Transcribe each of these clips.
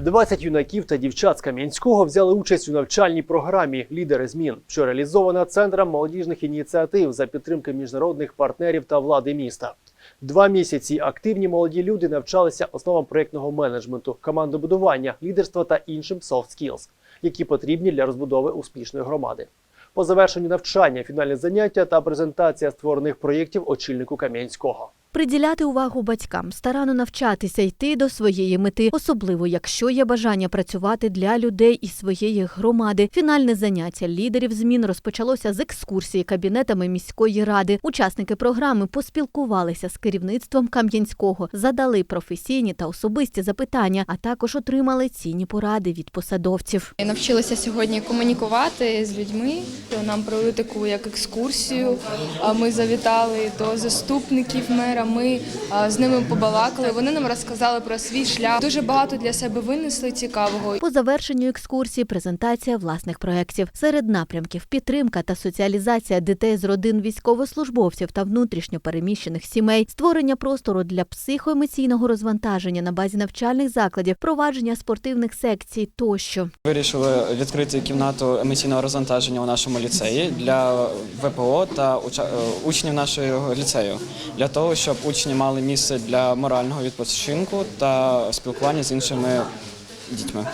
20 юнаків та дівчат з Кам'янського взяли участь у навчальній програмі Лідери змін, що реалізована центром молодіжних ініціатив за підтримки міжнародних партнерів та влади міста. Два місяці активні молоді люди навчалися основам проєктного менеджменту, командобудування, лідерства та іншим soft skills, які потрібні для розбудови успішної громади. По завершенню навчання, фінальне заняття та презентація створених проєктів очільнику Кам'янського. Приділяти увагу батькам, старанно навчатися йти до своєї мети, особливо якщо є бажання працювати для людей і своєї громади. Фінальне заняття лідерів змін розпочалося з екскурсії кабінетами міської ради. Учасники програми поспілкувалися з керівництвом Кам'янського, задали професійні та особисті запитання, а також отримали цінні поради від посадовців. Навчилася сьогодні комунікувати з людьми. Нам провели таку як екскурсію. Ми завітали до заступників мера. Ми з ними побалакали. Вони нам розказали про свій шлях. Дуже багато для себе винесли цікавого. По завершенню екскурсії презентація власних проєктів. Серед напрямків підтримка та соціалізація дітей з родин військовослужбовців та внутрішньо переміщених сімей, створення простору для психоемоційного розвантаження на базі навчальних закладів, провадження спортивних секцій тощо. Вирішили відкрити кімнату емоційного розвантаження у нашому ліцеї для ВПО та е, учнів нашого ліцею, для того, щоб учні мали місце для морального відпочинку та спілкування з іншими дітьми.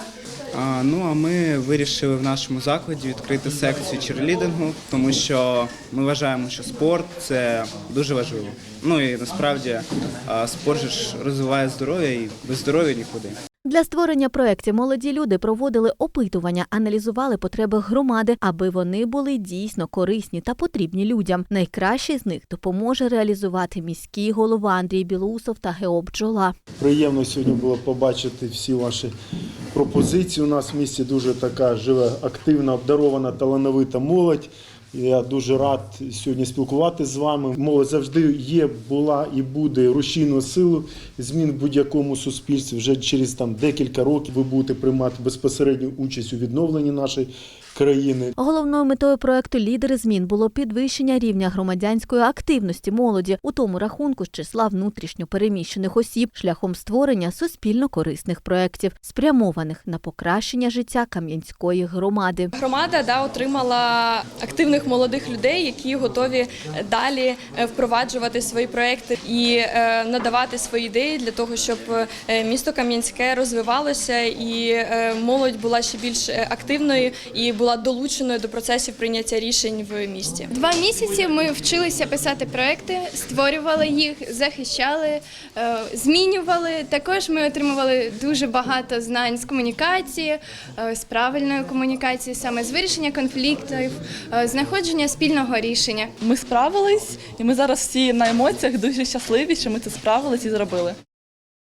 А, ну а ми вирішили в нашому закладі відкрити секцію черлідингу, тому що ми вважаємо, що спорт це дуже важливо. Ну і насправді а, спорт ж розвиває здоров'я і без здоров'я нікуди. Для створення проєктів молоді люди проводили опитування, аналізували потреби громади, аби вони були дійсно корисні та потрібні людям. Найкращий з них допоможе реалізувати міський голова Андрій Білусов та Гео Бджола. Приємно сьогодні було побачити всі ваші пропозиції. У нас в місті дуже така живе, активна, обдарована, талановита молодь. Я дуже рад сьогодні спілкуватися з вами. Молодь завжди є, була і буде рушійною силою змін в будь-якому суспільстві. Вже через там декілька років ви будете приймати безпосередню участь у відновленні нашої країни. Головною метою проекту Лідери змін було підвищення рівня громадянської активності молоді, у тому рахунку з числа внутрішньо переміщених осіб шляхом створення суспільно корисних проєктів, спрямованих на покращення життя Кам'янської громади. Громада да, отримала активних молодих людей, які готові далі е, впроваджувати свої проекти і е, надавати свої ідеї для того, щоб е, місто Кам'янське розвивалося і е, молодь була ще більш активною і була долученою до процесів прийняття рішень в місті. Два місяці ми вчилися писати проекти, створювали їх, захищали, е, змінювали. Також ми отримували дуже багато знань з комунікації, е, з правильної комунікації, саме з вирішення конфліктів, е, знаходження спільного рішення. Ми справились, і ми зараз всі на емоціях дуже щасливі, що ми це справились і зробили.